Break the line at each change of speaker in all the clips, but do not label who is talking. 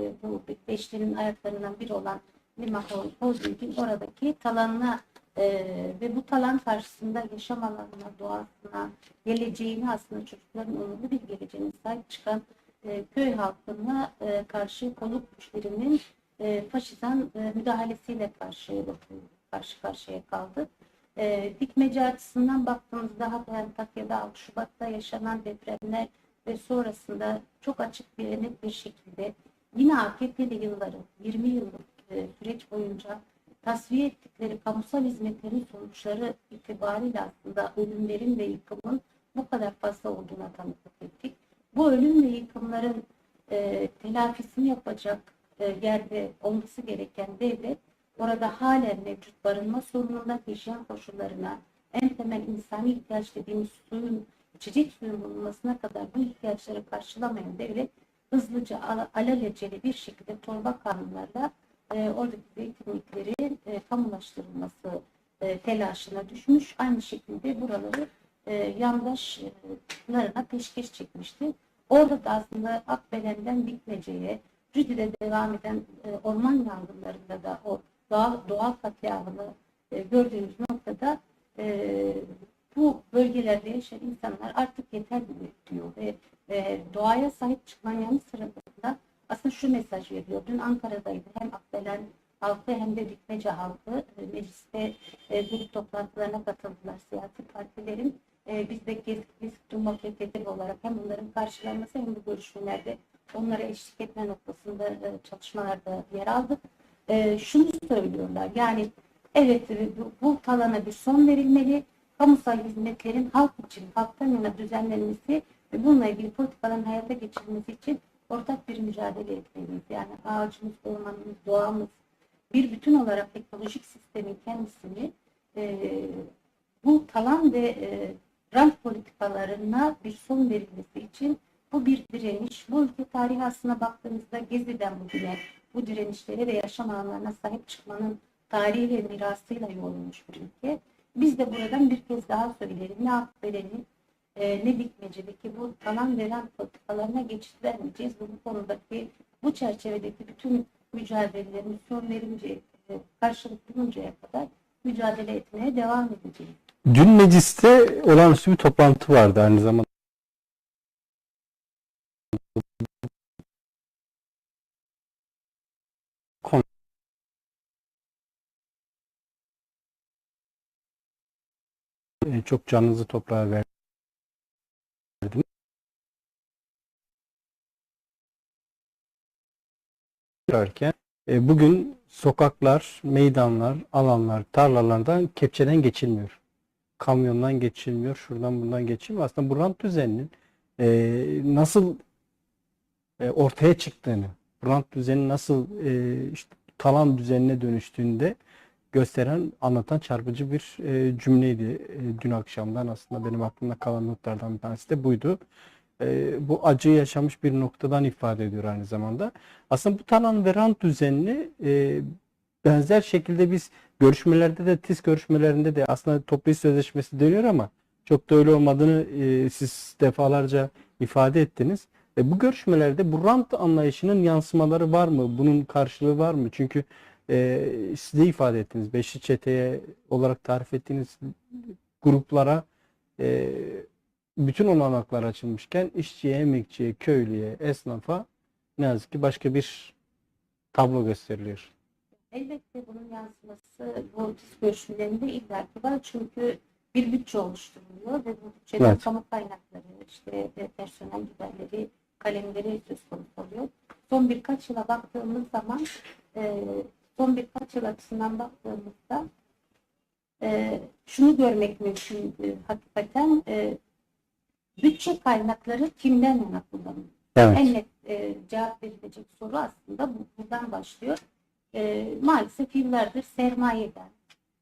e, bu beşlerin ayaklarından biri olan Limakol Holding'in oradaki talanına e, ve bu talan karşısında yaşam alanına, doğasına, geleceğine aslında çocukların onurlu bir geleceğine sahip çıkan e, köy halkına e, karşı kolluk güçlerinin e, faşizan e, müdahalesiyle karşı, karşı karşıya kaldı. E, dikmece açısından baktığımızda hatta Antakya'da 6 Şubat'ta yaşanan depremler ve sonrasında çok açık bir net bir şekilde yine AKP'li yılları 20 yıllık e, süreç boyunca tasfiye ettikleri kamusal hizmetlerin sonuçları itibariyle aslında ölümlerin ve yıkımın bu kadar fazla olduğuna tanıklık ettik. Bu ölüm ve yıkımların e, telafisini yapacak e, yerde olması gereken devlet orada halen mevcut barınma sorununa, hijyen koşullarına, en temel insani ihtiyaç dediğimiz suyun, içecek suyun bulunmasına kadar bu ihtiyaçları karşılamayan devlet hızlıca, al- alelacele bir şekilde torba kanunlarla e, oradaki zeytinliklerin e, kamulaştırılması e, telaşına düşmüş. Aynı şekilde buraları e, yandaşlarına peşkeş çekmişti. Orada da aslında Akbelen'den Dikmece'ye, Rüdü'de devam eden e, orman yangınlarında da o doğal, doğal katliamını e, gördüğümüz noktada e, bu bölgelerde yaşayan insanlar artık yeter diyor ve e, doğaya sahip çıkmanın yanı sırasında aslında şu mesaj veriyor. Dün Ankara'daydı hem Akbelen halkı hem de Dikmece halkı e, mecliste e, grup toplantılarına katıldılar siyasi partilerin. E, biz de Durma FTT olarak hem bunların karşılanması hem de görüşmelerde onlara eşlik etme noktasında e, çalışmalarda yer aldık. E, şunu söylüyorlar yani evet e, bu, bu talana bir son verilmeli. Kamusal hizmetlerin halk için, halktan yana düzenlenmesi ve bununla ilgili politikaların hayata geçirilmesi için ortak bir mücadele etmeliyiz. Yani ağacımız, ormanımız, doğamız bir bütün olarak ekolojik sistemin kendisini e, bu talan ve e, rant politikalarına bir son verilmesi için bu bir direniş. Bu ülke tarihi aslına baktığımızda Gezi'den bugüne bu direnişlere ve yaşam alanlarına sahip çıkmanın tarihi ve mirasıyla yoğrulmuş bir ülke. Biz de buradan bir kez daha söyleyelim. Ne Akbelen'in e, ne Dikmece'deki bu talan veren politikalarına geçit vermeyeceğiz. Bu, konudaki bu çerçevedeki bütün mücadelelerimiz son verince e, karşılık buluncaya kadar mücadele etmeye devam edeceğiz.
Dün mecliste olağanüstü bir toplantı vardı aynı zamanda. Çok canınızı toprağa. Derken, e, bugün sokaklar, meydanlar, alanlar, tarlalardan kepçeden geçilmiyor kamyondan geçilmiyor, şuradan bundan geçilmiyor. Aslında bu rant düzeninin e, nasıl e, ortaya çıktığını, rant düzeni nasıl e, işte, talan düzenine dönüştüğünde gösteren, anlatan çarpıcı bir e, cümleydi. E, dün akşamdan aslında benim aklımda kalan notlardan bir tanesi de buydu. E, bu acıyı yaşamış bir noktadan ifade ediyor aynı zamanda. Aslında bu talan ve rant düzenini e, benzer şekilde biz görüşmelerde de TİS görüşmelerinde de aslında toplu iş sözleşmesi dönüyor ama çok da öyle olmadığını e, siz defalarca ifade ettiniz. E, bu görüşmelerde bu rant anlayışının yansımaları var mı? Bunun karşılığı var mı? Çünkü e, siz de ifade ettiniz. Beşli çeteye olarak tarif ettiğiniz gruplara e, bütün olanaklar açılmışken işçiye, emekçiye, köylüye, esnafa ne yazık ki başka bir tablo gösteriliyor.
Elbette bunun yansıması bu görüşmelerinde illaki var. Çünkü bir bütçe oluşturuluyor ve bu bütçeden
Evet.
kamu kaynakları, işte e, personel giderleri, kalemleri söz konusu oluyor. Son birkaç yıla baktığımız zaman e, son birkaç yıl açısından baktığımızda e, şunu görmek mümkün e, hakikaten e, bütçe kaynakları kimden yana kullanılıyor?
Evet.
En net e, cevap verilecek soru aslında bu, buradan başlıyor. E, maalesef yıllardır sermayeden,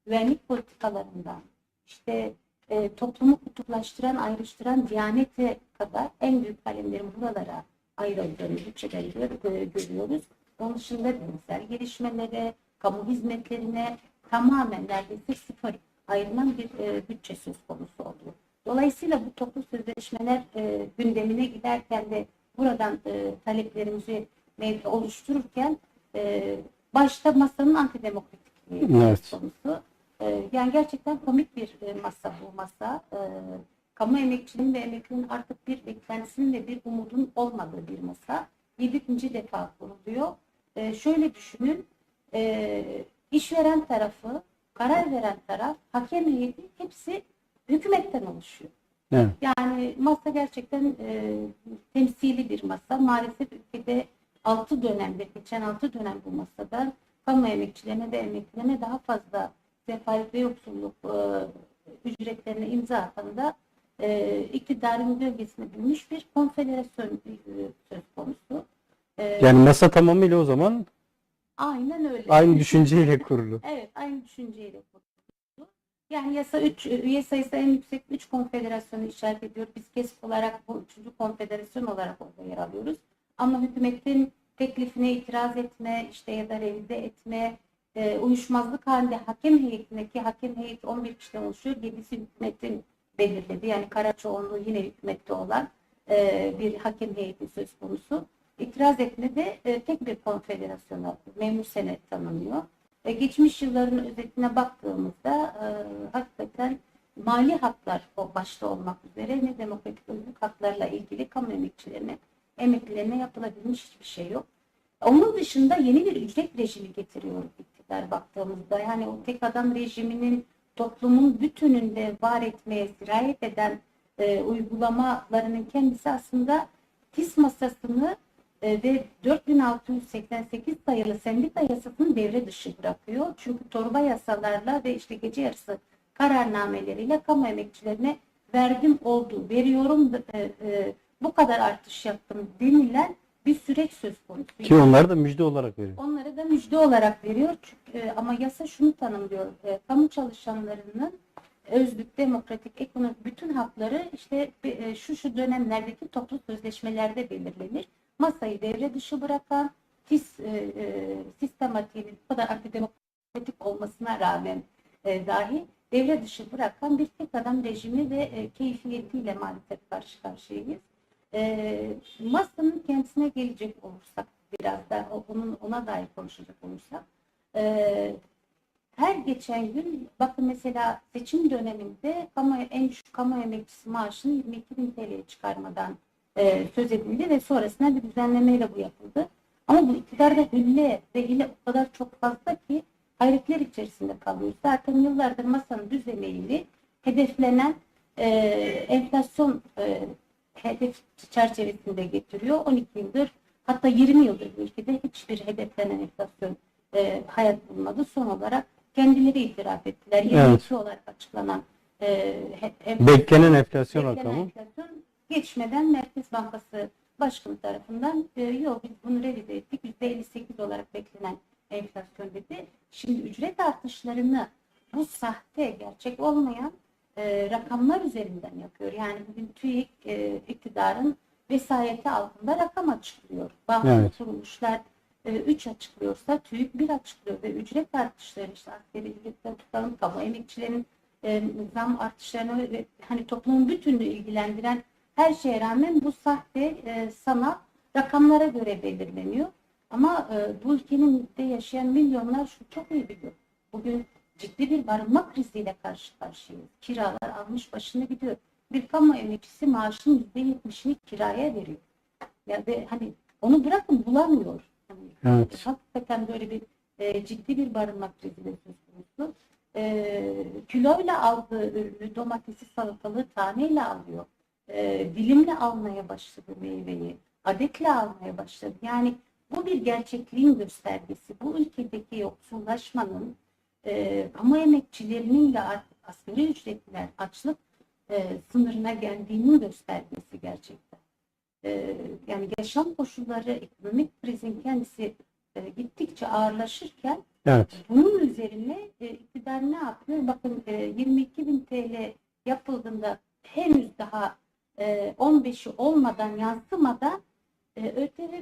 güvenlik politikalarından, işte e, toplumu kutuplaştıran, ayrıştıran Diyanet'e kadar en büyük kalemlerin buralara ayrıldığını bütçeden e, görüyoruz. Onun dışında bilimsel gelişmelere, kamu hizmetlerine tamamen neredeyse sıfır ayrılan bir e, bütçe söz konusu oluyor. Dolayısıyla bu toplu sözleşmeler e, gündemine giderken de buradan e, taleplerimizi mev- oluştururken e, başta masanın antidemokratikliği
Evet.
söz konusu. E, yani gerçekten komik bir e, masa bu masa. E, kamu emekçinin ve emeklinin artık bir beklentisinin ve bir umudun olmadığı bir masa. Yedinci defa kuruluyor. E, şöyle düşünün, e, işveren tarafı, karar veren taraf, hakem heyeti hepsi hükümetten oluşuyor.
Evet.
Yani masa gerçekten e, temsili bir masa. Maalesef ülkede 6 dönemde, geçen 6 dönem bu masada kamu emekçilerine ve emeklilerine daha fazla sefalet ve yoksulluk e, ücretlerine imza atan da e, iktidarın gölgesine bürünmüş bir konfederasyon e, söz konusu. E,
Yani masa tamamıyla o zaman
aynen öyle.
aynı düşünceyle kurulu.
Evet, aynı düşünceyle kuruldu. Yani yasa 3 üye sayısı en yüksek 3 konfederasyonu işaret ediyor. Biz KESK olarak bu 3. konfederasyon olarak orada yer alıyoruz. Ama hükümetin teklifine itiraz etme, işte ya da revize etme, e, uyuşmazlık halinde hakem heyetindeki hakem heyeti 11 kişiden oluşuyor. 7'si hükümetin belirledi. Yani kara çoğunluğu yine hükümette olan e, bir hakem heyeti söz konusu. İtiraz etme de e, tek bir konfederasyona memur senet tanınıyor. E, geçmiş yılların özetine baktığımızda e, hakikaten mali haklar o başta olmak üzere ne demokratik özgürlük haklarla ilgili kamu emekçilerine, emeklilerine yapılabilmiş hiçbir şey yok. Onun dışında yeni bir ücret rejimi getiriyor iktidar baktığımızda. Yani o tek adam rejiminin toplumun bütününde var etmeye sirayet eden e, uygulamalarının kendisi aslında TİS masasını ve 4688 sayılı sendika yasasını devre dışı bırakıyor. Çünkü torba yasalarla ve işte gece yarısı kararnameleriyle kamu emekçilerine verdim oldu, veriyorum e, e, bu kadar artış yaptım denilen bir süreç söz konusu.
Ki onlar da müjde olarak veriyor.
Onlara da müjde olarak veriyor. Çünkü, e, ama yasa şunu tanımlıyor. E, kamu çalışanlarının özlük, demokratik, ekonomik bütün hakları işte e, şu şu dönemlerdeki toplu sözleşmelerde belirlenir. Masayı devre dışı bırakan TİS e, e, sistematiğinin bu kadar antidemokratik olmasına rağmen e, dahi devre dışı bırakan bir tek adam rejimi ve e, keyfiyetiyle maalesef karşı karşıyayız. E, masanın kendisine gelecek olursak biraz da onun ona dair konuşacak olursak e, her geçen gün bakın mesela seçim döneminde kamu, en düşük kamu emekçisi maaşını 22 bin TL'ye çıkarmadan e, söz edildi ve sonrasında bir düzenlemeyle bu yapıldı. Ama bu iktidarda hülle ve hile o kadar çok fazla ki hayretler içerisinde kalıyoruz. Zaten yıllardır masanın düzenleyiyle hedeflenen e, enflasyon e, hedef çerçevesinde getiriyor. 12 yıldır hatta 20 yıldır bu ülkede hiçbir hedeflenen enflasyon e, hayat bulmadı. Son olarak kendileri itiraf ettiler. 22
Evet.
olarak açıklanan e, enflasyon-
Beklenen enflasyon
beklenen
rakamı.
enflasyon geçmeden Merkez Bankası Başkanı tarafından e, yok biz bunu revize ettik. %58 olarak beklenen enflasyon dedi. Şimdi ücret artışlarını bu sahte, gerçek olmayan e, rakamlar üzerinden yapıyor. Yani bugün TÜİK e, iktidarın vesayeti altında rakam açıklıyor. Bazı
Evet.
kuruluşlar 3 açıklıyorsa TÜİK 1 açıklıyor ve ücret artışları işte asgari ücretten tutalım kamu emekçilerin e, zam artışlarını ve hani toplumun bütününü ilgilendiren her şeye rağmen bu sahte e, sana rakamlara göre belirleniyor. Ama e, bu ülkenin de yaşayan milyonlar şu çok iyi biliyor. Bugün ciddi bir barınma kriziyle karşı karşıyayız. Kiralar almış başını gidiyor. Bir kamu emekçisi maaşının %70'ini kiraya veriyor. Ya ve hani onu bırakın bulamıyor. Yani
Evet.
Hakikaten böyle bir e, ciddi bir barınma krizi de söz konusu. E, kiloyla aldığı ürünü, domatesi, salatalığı taneyle alıyor. E, dilimle almaya başladı meyveyi. Adetle almaya başladı. Yani bu bir gerçekliğin göstergesi. Bu ülkedeki yoksullaşmanın e, kamu emekçilerinin de artık asgari ücretliler açlık e, sınırına geldiğinin göstergesi gerçekten. E, yani yaşam koşulları, ekonomik krizin kendisi e, gittikçe ağırlaşırken
Evet.
bunun üzerine e, iktidar ne yapıyor? Bakın e, 22 bin TL yapıldığında henüz daha 15'i olmadan yansımadan e, ÖTV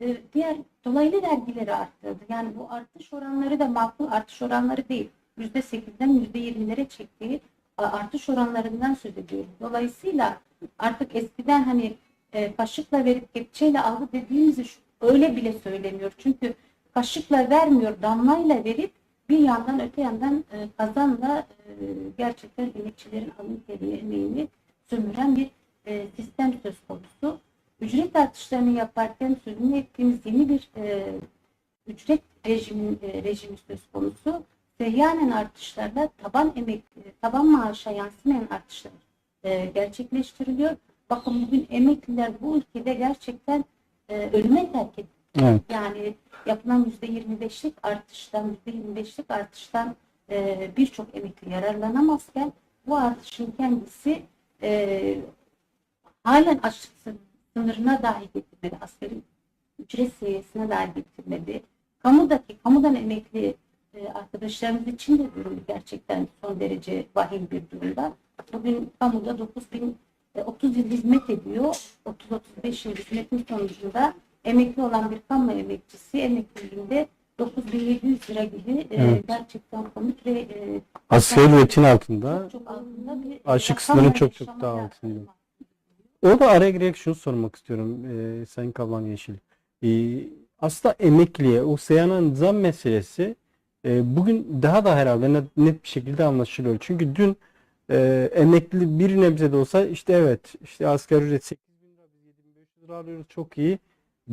e, diğer dolaylı vergileri arttırdı. Yani bu artış oranları da makul artış oranları değil. %8'den %20'lere çektiği artış oranlarından söz ediyoruz. Dolayısıyla artık eskiden hani e, kaşıkla verip kepçeyle aldı dediğimiz öyle bile söylemiyor. Çünkü kaşıkla vermiyor, damlayla verip bir yandan öte yandan e, kazanla e, gerçekten emekçilerin alın teriyi, emeğini sömüren bir e, sistem söz konusu. Ücret artışlarını yaparken sözünü ettiğimiz yeni bir e, ücret rejimi, e, rejimi söz konusu. Seyyanen artışlarla taban emek, e, taban maaşa yansımayan artışlar e, gerçekleştiriliyor. Bakın bugün emekliler bu ülkede gerçekten e, ölüme terk edildi.
Evet.
Yani yapılan %25'lik artıştan, %25'lik artıştan e, birçok emekli yararlanamazken bu artışın kendisi e, halen açlık sın- sınırına dahi getirmedi. Asgari ücret seviyesine dahi getirmedi. Kamudaki, kamudan emekli e, arkadaşlarımız için de durum gerçekten son derece vahim bir durumda. Bugün kamuda 9000 e, 30 yıl hizmet ediyor. 30-35 yıl hizmetin sonucunda emekli olan bir kamu emekçisi emekliliğinde 9700 lira gibi e,
Evet.
gerçekten komik ve e,
Asgari ücretin altında.
çok, altında bir rakamla
sınırının çok çok daha altında. Orada araya girerek şunu sormak istiyorum e, Sayın Kavlan Yeşil. E, aslında emekliye o seyyanen zam meselesi e, bugün daha da herhalde net, net bir şekilde anlaşılıyor. Çünkü dün e, emekli bir nebze de olsa işte evet işte asgari ücret 8 bin lira biz 7500 lira alıyoruz çok iyi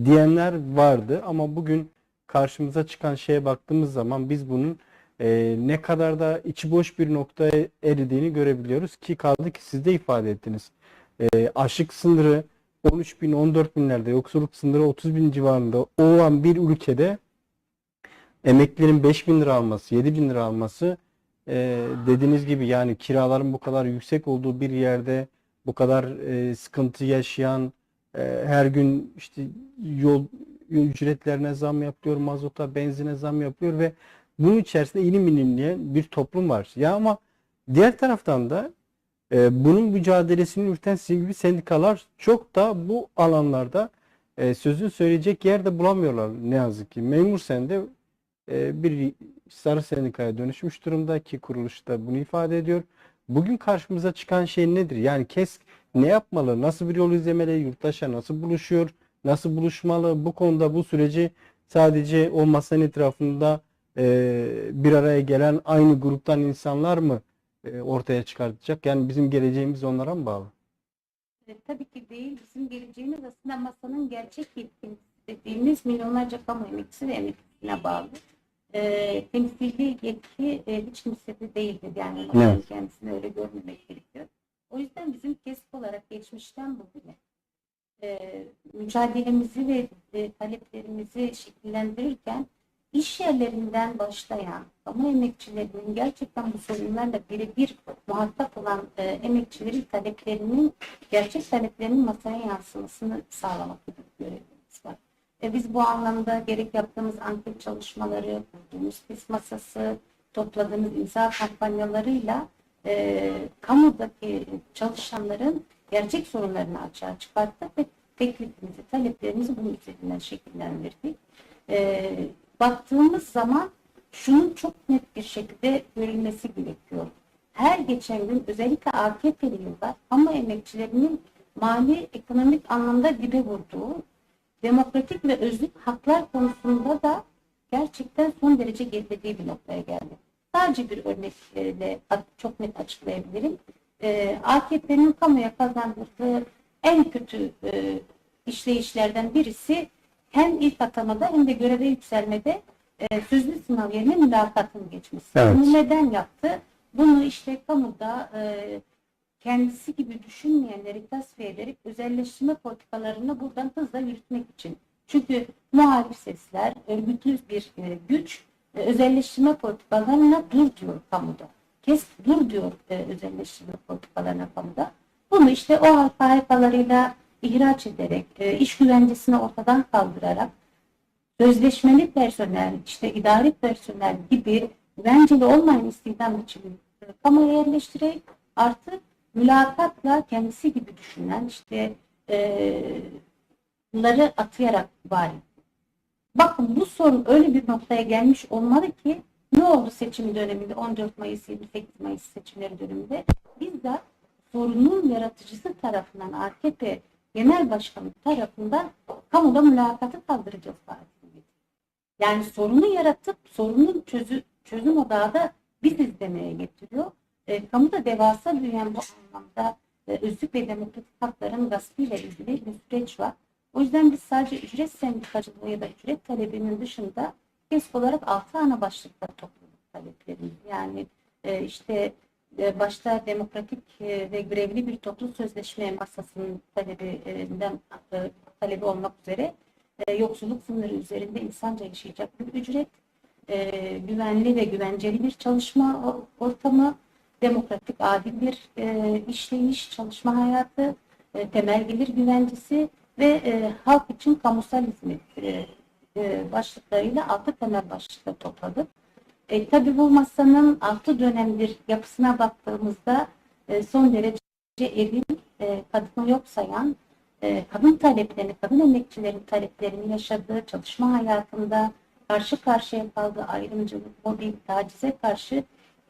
diyenler vardı ama bugün karşımıza çıkan şeye baktığımız zaman biz bunun e, ne kadar da içi boş bir noktaya eridiğini görebiliyoruz ki kaldı ki siz de ifade ettiniz. E, açlık sınırı 13 bin 14 binlerde yoksulluk sınırı 30 bin civarında olan bir ülkede emeklilerin 5 bin lira alması 7 bin lira alması e, dediğiniz gibi yani kiraların bu kadar yüksek olduğu bir yerde bu kadar e, sıkıntı yaşayan e, her gün işte yol ücretlerine zam yapıyor, mazota, benzine zam yapıyor ve bunun içerisinde ilim ilimleyen bir toplum var. Ya ama diğer taraftan da e, bunun mücadelesini yürüten gibi sendikalar çok da bu alanlarda e, sözün söyleyecek yer de bulamıyorlar ne yazık ki. Memur Sen'de e, bir sarı sendikaya dönüşmüş durumda ki kuruluş da bunu ifade ediyor. Bugün karşımıza çıkan şey nedir? Yani KESK ne yapmalı? Nasıl bir yol izlemeli? Yurttaşa nasıl buluşuyor? Nasıl buluşmalı? Bu konuda bu süreci sadece o masanın etrafında e, bir araya gelen aynı gruptan insanlar mı ortaya çıkartacak? Yani bizim geleceğimiz onlara mı bağlı?
E, tabii ki değil. Bizim geleceğimiz aslında masanın gerçek yetkisi dediğimiz milyonlarca kamu emekçisi ve emeklisine bağlı. E, temsili yetki e, hiç kimsede değildir. Yani
Evet.
kendisini öyle görmemek gerekiyor. O yüzden bizim kesip olarak geçmişten bugüne e, mücadelemizi ve e, taleplerimizi şekillendirirken iş yerlerinden başlayan kamu emekçilerinin gerçekten bu sorunlarla birebir muhatap olan e, emekçilerin taleplerinin gerçek taleplerinin masaya yansımasını sağlamak gibi görevimiz var. E, biz bu anlamda gerek yaptığımız anket çalışmaları, kurduğumuz KİS masası, topladığımız imza kampanyalarıyla e, kamudaki çalışanların gerçek sorunlarını açığa çıkarttık ve teklifimizi, taleplerimizi bunun üzerinden şekillendirdik. E, baktığımız zaman şunun çok net bir şekilde görülmesi gerekiyor. Her geçen gün özellikle AKP'li yıllar kamu emekçilerinin mali ekonomik anlamda dibe vurduğu, demokratik ve özlük haklar konusunda da gerçekten son derece gerilediği bir noktaya geldi. Sadece bir örnekle çok net açıklayabilirim. Ee, AKP'nin kamuya kazandırdığı en kötü e, işleyişlerden birisi hem ilk atamada hem de göreve yükselmede e, sözlü sınav yerine mülakatın geçmesi.
Evet.
Bunu neden yaptı? Bunu işte kamuda e, kendisi gibi düşünmeyenleri tasfiye ederek özelleştirme politikalarını buradan hızla yürütmek için. Çünkü muhalif sesler, örgütlü bir e, güç e, özelleştirme politikalarına dur diyor kamuda. Kes dur diyor e, özelleştirme politikalarına kamuda. Bunu işte o halka halkalarıyla ihraç ederek, e, iş güvencesini ortadan kaldırarak sözleşmeli personel, işte idari personel gibi güvenceli olmayan istihdam biçimini e, kamuya yerleştirerek artık mülakatla kendisi gibi düşünen işte e, bunları atayarak var. Bakın bu sorun öyle bir noktaya gelmiş olmalı ki ne oldu seçim döneminde 14 Mayıs 28 Mayıs seçimleri döneminde bizzat sorunun yaratıcısı tarafından AKP Genel Başkanı tarafından kamuda mülakatı kaldıracağız Fatih Yani sorunu yaratıp sorunun çözü, çözüm odağı da biziz demeye getiriyor. E, kamuda devasa büyüyen bu anlamda e, özlük ve demokratik hakların gaspıyla ilgili bir süreç var. O yüzden biz sadece ücret sendikacılığı ya da ücret talebinin dışında KESK olarak altı ana başlıkta topladık taleplerimizi. Yani e, işte başta demokratik e, ve görevli bir toplu sözleşme masasının talebinden e, talebi olmak üzere e, yoksulluk sınırı üzerinde insanca yaşayacak bir ücret, e, güvenli ve güvenceli bir çalışma ortamı, demokratik, adil bir e, işleyiş, çalışma hayatı, e, temel gelir güvencesi ve e, halk için kamusal hizmet e, e, başlıklarıyla altı temel başlıkta topladık. E, tabii bu masanın altı dönemdir yapısına baktığımızda e, son derece eril, e, kadını yok sayan, e, kadın taleplerini, kadın emekçilerin taleplerini yaşadığı çalışma hayatında karşı karşıya kaldığı ayrımcılık, mobbing, tacize karşı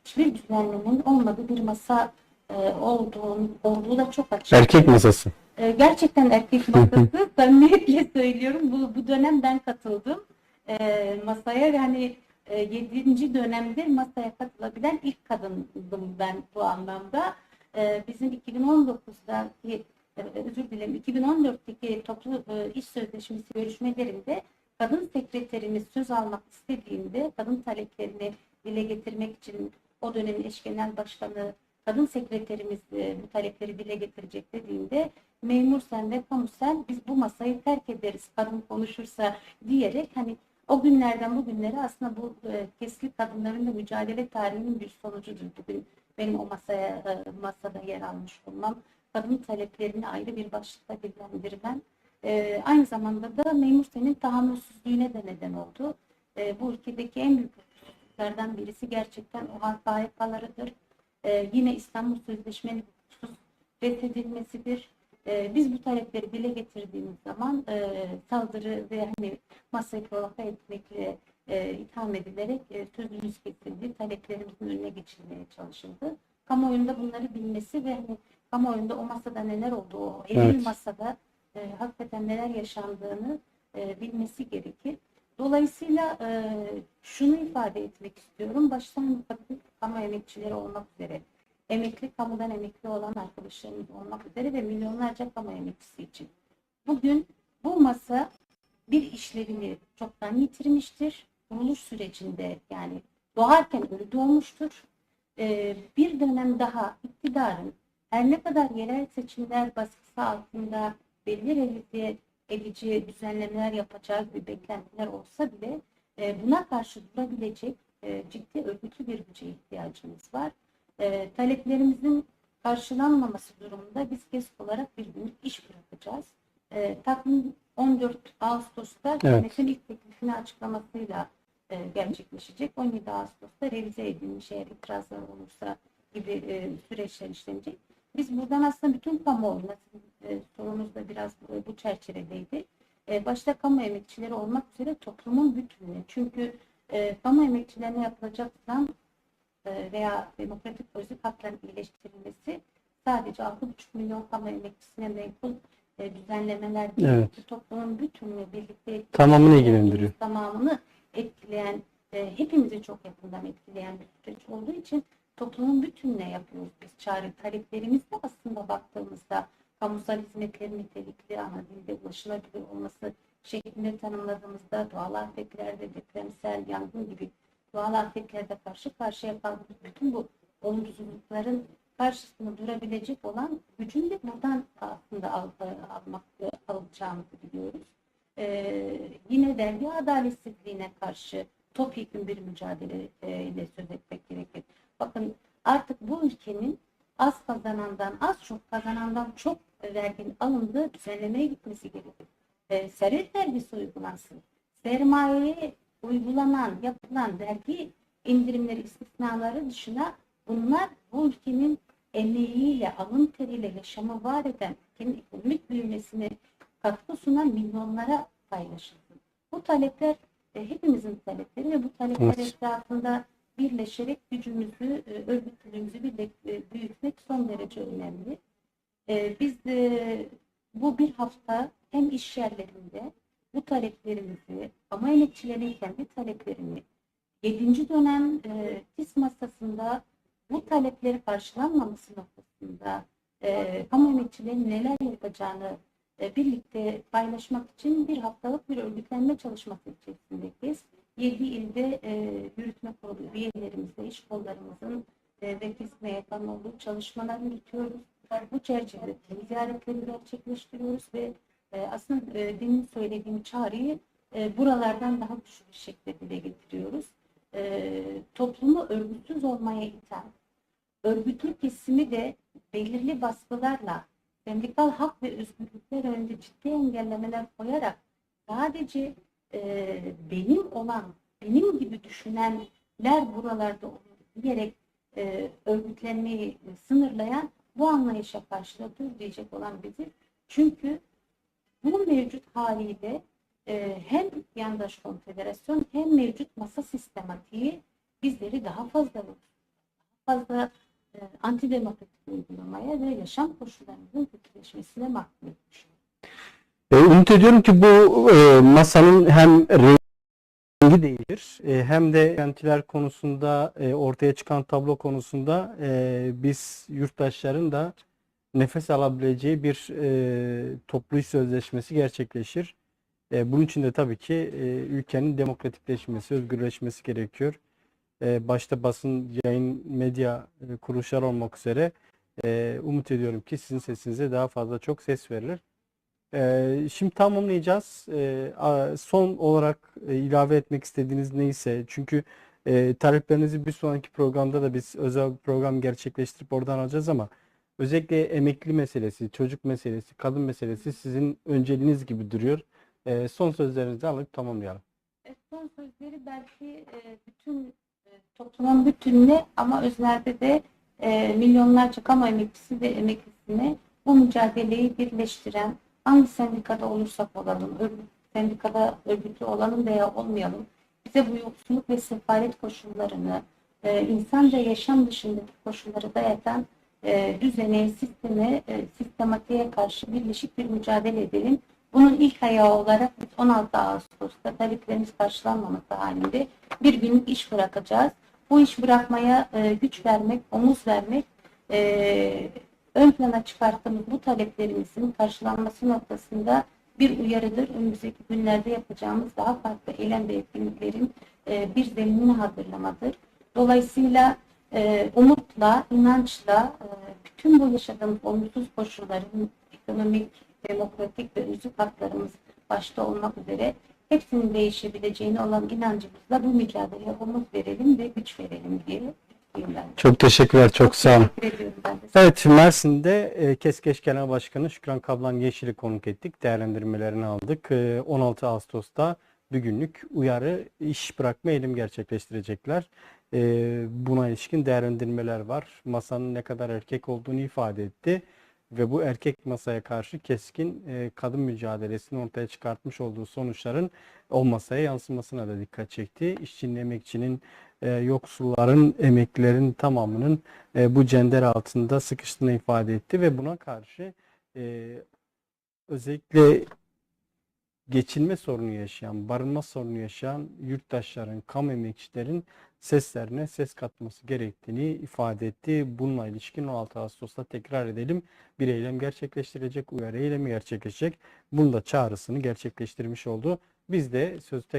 hiçbir düzenlemenin olmadığı bir masa e, olduğunu, olduğu da çok açık.
Erkek masası.
E, gerçekten erkek masası samimiyetle söylüyorum. Bu, bu dönem ben katıldım e, masaya ve hani 7. dönemde masaya katılabilen ilk kadındım ben bu anlamda. E, bizim 2019'daki e, özür dilerim 2014'teki toplu e, iş sözleşmesi görüşmelerinde kadın sekreterimiz söz almak istediğinde kadın taleplerini dile getirmek için o dönemin eş genel başkanı kadın sekreterimiz e, bu talepleri dile getirecek dediğinde memur sen ve kamu sen biz bu masayı terk ederiz kadın konuşursa diyerek hani o günlerden bugünlere aslında bu e, keskin kadınların da mücadele tarihinin bir sonucudur bugün benim o masaya e, masada yer almış olmam kadın taleplerini ayrı bir başlıkta dillendirmem e, aynı zamanda da memur senin tahammülsüzlüğüne de neden oldu. E, bu ülkedeki en büyük hususlardan birisi gerçekten o KHK'larıdır. E, yine İstanbul Sözleşmeni hukuksuz reddedilmesidir. E, biz bu talepleri dile getirdiğimiz zaman e, saldırı ve hani masayı provoke etmekle e, itham edilerek e, sözümüz kesildi. Taleplerimizin önüne geçilmeye çalışıldı. Kamuoyunda bunları bilmesi ve hani kamuoyunda o masada neler olduğu, o
Evet.
masada e, hakikaten neler yaşandığını e, bilmesi gerekir. Dolayısıyla e, şunu ifade etmek istiyorum. Baştan kamu emekçileri olmak üzere, emekli kamudan emekli olan arkadaşlarımız olmak üzere ve milyonlarca kamu emekçisi için. Bugün bu masa bir işlevini çoktan yitirmiştir. Kuruluş sürecinde yani doğarken ölü doğmuştur. E, bir dönem daha iktidarın her ne kadar yerel seçimler baskısı altında belli revize edici düzenlemeler yapacağı gibi beklentiler olsa bile e, buna karşı durabilecek e, ciddi örgütlü bir güce ihtiyacımız var. E, taleplerimizin karşılanmaması durumunda biz KESK olarak bir günlük iş bırakacağız. E, takvim 14 Ağustos'ta hükümetin ilk teklifini açıklamasıyla e, gerçekleşecek. 17 Ağustos'ta revize edilmiş eğer itirazlar olursa gibi e, süreçler işlenecek. Biz buradan aslında bütün kamuoyuna, e, sorunuz da biraz bu, bu çerçevedeydi. E, başta kamu emekçileri olmak üzere toplumun bütününe. Çünkü e, kamu emekçilerine yapılacak zam e, veya demokratik özlük hakların iyileştirilmesi sadece 6,5 milyon kamu emekçisine menkul e, düzenlemeler değil.
Evet.
Toplumun bütününü birlikte
Tamamını ilgilendiriyor.
tamamını etkileyen, e, hepimizi çok yakından etkileyen bir süreç olduğu için toplumun bütününe yapıyoruz biz çağrı. Taleplerimiz de aslında baktığımızda kamusal hizmetlerin nitelikli ana dilde ulaşılabilir olması şeklinde tanımladığımızda doğal afetlerde, depremsel, yangın gibi doğal afetlerde karşı karşıya kaldığımız bütün bu olumsuzlukların karşısında durabilecek olan gücün de buradan aslında al, almak, alacağımızı biliyoruz. Ee, yine vergi adaletsizliğine karşı topyekun bir mücadele e, ile söz etmek gerekir. Bakın artık bu ülkenin az kazanandan az çok kazanandan çok verginin alındığı düzenlemeye gitmesi gerekir. E, servet vergisi uygulansın. Sermayeye uygulanan, yapılan vergi indirimleri istisnaları dışına bunlar bu ülkenin emeğiyle, alın teriyle yaşamı var eden ülkenin ekonomik büyümesine katkı sunan milyonlara paylaşılsın. Bu talepler e, hepimizin talepleri ve bu talepler
Evet.
etrafında birleşerek gücümüzü, e, örgütlülüğümüzü birle- e, büyütmek son derece önemli. E, biz e, bu bir hafta hem iş yerlerinde bu taleplerimizi, ama emekçilerin kendi taleplerini 7. dönem e, TİS masasında bu talepleri karşılanmaması noktasında e, kamu emekçilerin neler yapacağını e, birlikte paylaşmak için bir haftalık bir örgütlenme çalışması içerisindeyiz. 7 ilde e, yürütme kurulu üyelerimizle, iş kollarımızın e, ve KİSM'e yakın olduğu çalışmalar yürütüyoruz. Bu çerçevede ziyaretleri gerçekleştiriyoruz ve e, aslında e, demin söylediğim çağrıyı e, buralardan daha güçlü bir şekilde dile getiriyoruz. E, toplumu örgütsüz olmaya iten, örgütlü kesimi de belirli baskılarla sendikal hak ve özgürlükler önünde ciddi engellemeler koyarak sadece e, benim olan, benim gibi düşünenler buralarda diyerek e, örgütlenmeyi sınırlayan bu anlayışa karşı dur diyecek olan biziz. Çünkü bu mevcut haliyle e, hem yandaş konfederasyon hem mevcut masa sistematiği bizleri daha fazla daha fazla e, antidemokratik uygulamaya ve yaşam koşullarımızın kötüleşmesine mahkum etmiş.
E, Ümit ediyorum ki bu e, masanın hem rengi değişir e, hem de beklentiler konusunda e, ortaya çıkan tablo konusunda e, biz yurttaşların da nefes alabileceği bir e, toplu iş sözleşmesi gerçekleşir. E, bunun için de tabii ki e, ülkenin demokratikleşmesi, özgürleşmesi gerekiyor. E, başta basın, yayın, medya e, kuruluşları olmak üzere e, umut ediyorum ki sizin sesinize daha fazla çok ses verilir. Ee, şimdi tamamlayacağız. A- son olarak e, ilave etmek istediğiniz neyse çünkü e, taleplerinizi bir sonraki programda da biz özel program gerçekleştirip oradan alacağız ama özellikle emekli meselesi, çocuk meselesi, kadın meselesi sizin önceliğiniz gibi duruyor. Ee, son sözlerinizi alıp tamamlayalım.
E, Son sözleri belki e, bütün e, toplumun bütününe ama özlerde de e, milyonlarca kamu emekçisi ve emeklisine bu mücadeleyi birleştiren hangi sendikada olursak olalım, örgüt, sendikada örgütlü olalım veya olmayalım, bize bu yoksulluk ve sefalet koşullarını, e, insan ve yaşam dışındaki koşulları dayatan e, düzene, sisteme, e, sistematiğe karşı birleşik bir mücadele edelim. Bunun ilk ayağı olarak biz 16 Ağustos'ta taleplerimiz karşılanmaması halinde bir günlük iş bırakacağız. Bu iş bırakmaya e, güç vermek, omuz vermek, e, ön plana çıkarttığımız bu taleplerimizin karşılanması noktasında bir uyarıdır. Önümüzdeki günlerde yapacağımız daha farklı eylem ve etkinliklerin e, bir zeminini hazırlamadır. Dolayısıyla e, umutla, inançla e, bütün bu yaşadığımız olumsuz koşulların ekonomik, demokratik ve özlük haklarımız başta olmak üzere hepsinin değişebileceğine olan inancımızla bu mücadeleye umut verelim ve güç verelim diye.
Çok teşekkürler, çok sağ olun. Evet, Mersin'de e, KESKEŞ Genel Başkanı Şükran Kablan Yeşil'i konuk ettik. Değerlendirmelerini aldık. E, 16 Ağustos'ta bir günlük uyarı iş bırakma eylem gerçekleştirecekler. E, buna ilişkin değerlendirmeler var. Masanın ne kadar erkek olduğunu ifade etti. Ve bu erkek masaya karşı keskin e, kadın mücadelesini ortaya çıkartmış olduğu sonuçların o masaya yansımasına da dikkat çekti. İşçinin, emekçinin, e, yoksulların, emeklilerin tamamının e, bu cender altında sıkıştığını ifade etti ve buna karşı e, özellikle geçinme sorunu yaşayan, barınma sorunu yaşayan yurttaşların, kamu emekçilerin seslerine ses katması gerektiğini ifade etti. Bununla ilişkin 16 Ağustos'ta tekrar edelim. Bir eylem gerçekleştirecek, uyarı eylemi gerçekleşecek. Bunun da çağrısını gerçekleştirmiş oldu. Biz de sözü